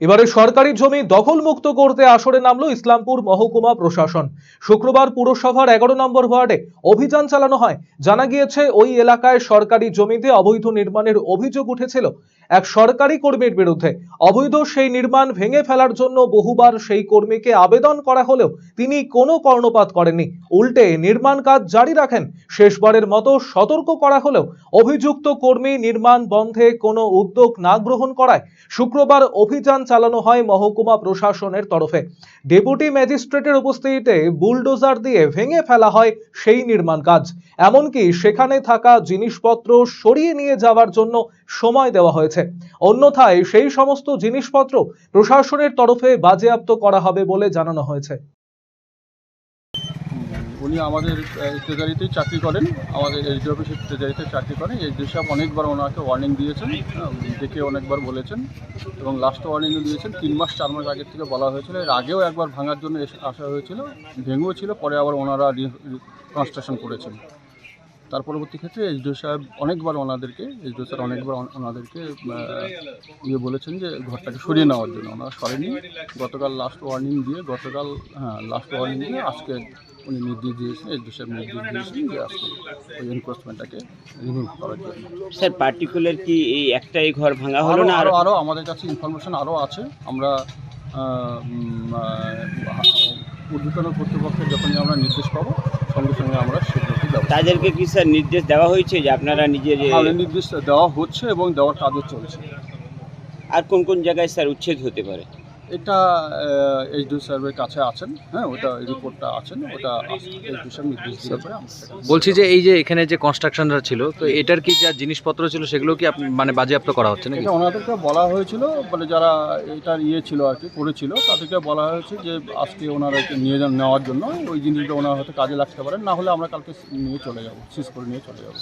এবারে সরকারি জমি দখলমুক্ত করতে আসরে নামলো ইসলামপুর মহকুমা প্রশাসন। শুক্রবার পুরসভার এগারো নম্বর ওয়ার্ডে অভিযান চালানো হয়। জানা গিয়েছে, ওই এলাকায় সরকারি জমিতে অবৈধ নির্মাণের অভিযোগ উঠেছিল। এক সরকারি কর্মীর বিরুদ্ধে। অবৈধ সেই নির্মাণ ভেঙে ফেলার জন্য বহুবার সেই কর্মীকে আবেদন করা হলেও তিনি কোনো কর্ণপাত করেননি। উল্টে নির্মাণ কাজ জারি রাখেন। শেষবারের মতো সতর্ক করা হলেও অভিযুক্ত কর্মী নির্মাণ বন্ধে কোনো উদ্যোগ না গ্রহণ করায় শুক্রবার অভিযান চালানো হয় মহকুমা প্রশাসনের তরফে। ডেপুটি ম্যাজিস্ট্রেটের উপস্থিতিতে বুলডোজার দিয়ে ভেঙে ফেলা হয় সেই নির্মাণ কাজ। এমনকি সেখানে থাকা জিনিসপত্র সরিয়ে নিয়ে যাওয়ার জন্য সময় দেওয়া হয়েছে। অন্যথায় সেই সমস্ত জিনিসপত্র প্রশাসনের তরফে বাজেয়াপ্ত করা হবে বলে জানানো হয়েছে। উনি আমাদের ট্রেজারিতেই চাকরি করেন। আমাদের এইচ এসডি অফিসের ট্রেজারিতে চাকরি করেন। এইচ এসডি সাহেব অনেকবার ওনাকে ওয়ার্নিং দিয়েছেন ডেকে অনেকবার বলেছেন এবং লাস্ট ওয়ার্নিংও দিয়েছেন। তিন মাস, চার মাস আগের থেকে বলা হয়েছিল। এর আগেও একবার ভাঙার জন্য আসা হয়েছিল। ভেঙেও ছিল, পরে আবার ওনারা কনস্ট্রাকশন করেছেন। তার পরবর্তী ক্ষেত্রে এসডিও সাহেব অনেকবার ওনাদেরকে এসডিও স্যার অনেকবার ওনাদেরকে ইয়ে বলেছেন যে ঘরটাকে সরিয়ে নেওয়ার জন্য। ওনারা সরেনি গতকাল লাস্ট ওয়ার্নিং দিয়ে, গতকাল হ্যাঁ লাস্ট ওয়ার্নিং দিয়ে আজকে উনি নির্দেশ দিয়েছেন এসডিও সাহেব নির্দেশ দিয়েছেন যে আজকে ওই এনক্রোচমেন্টটাকে রিমুভ করার জন্য। স্যার পার্টিকুলার কি এই একটাই ঘর ভাঙা হলো না আর আরও আরও আমাদের কাছে ইনফরমেশন আরও আছে। আমরা উম, কর্তৃপক্ষের যখনই আমরা নির্দেশ পাবো সঙ্গে সঙ্গে আমরা সেগুলোকে তাদেরকে কি স্যার নির্দেশ দেওয়া হয়েছে যে আপনারা নিজের নির্দেশ দেওয়া হচ্ছে এবং দেওয়ার কাজও চলছে। আর কোন কোন জায়গায় স্যার উচ্ছেদ হতে পারে? এটা এইচডিও সাহেবের কাছে আছেন হ্যাঁ ওটা রিপোর্টটা আছেন ওটা এইচডিও সাহেব নির্দেশ বলছি যে এই যে এখানে যে কনস্ট্রাকশনটা ছিল তো এটার কি যা জিনিসপত্র ছিল সেগুলো কি মানে বাজেয়াপ্ত করা হচ্ছে নাকি? ওনাদেরকে বলা হয়েছিল মানে যারা এটার ইয়ে ছিল আর কি করেছিল তাদেরকে বলা হয়েছে যে আজকে ওনারা নিয়ে নেওয়ার জন্য ওই জিনিসটা ওনারা হয়তো কাজে লাগতে পারেন না হলে আমরা কালকে নিয়ে চলে যাব সিজ করে নিয়ে চলে যাব।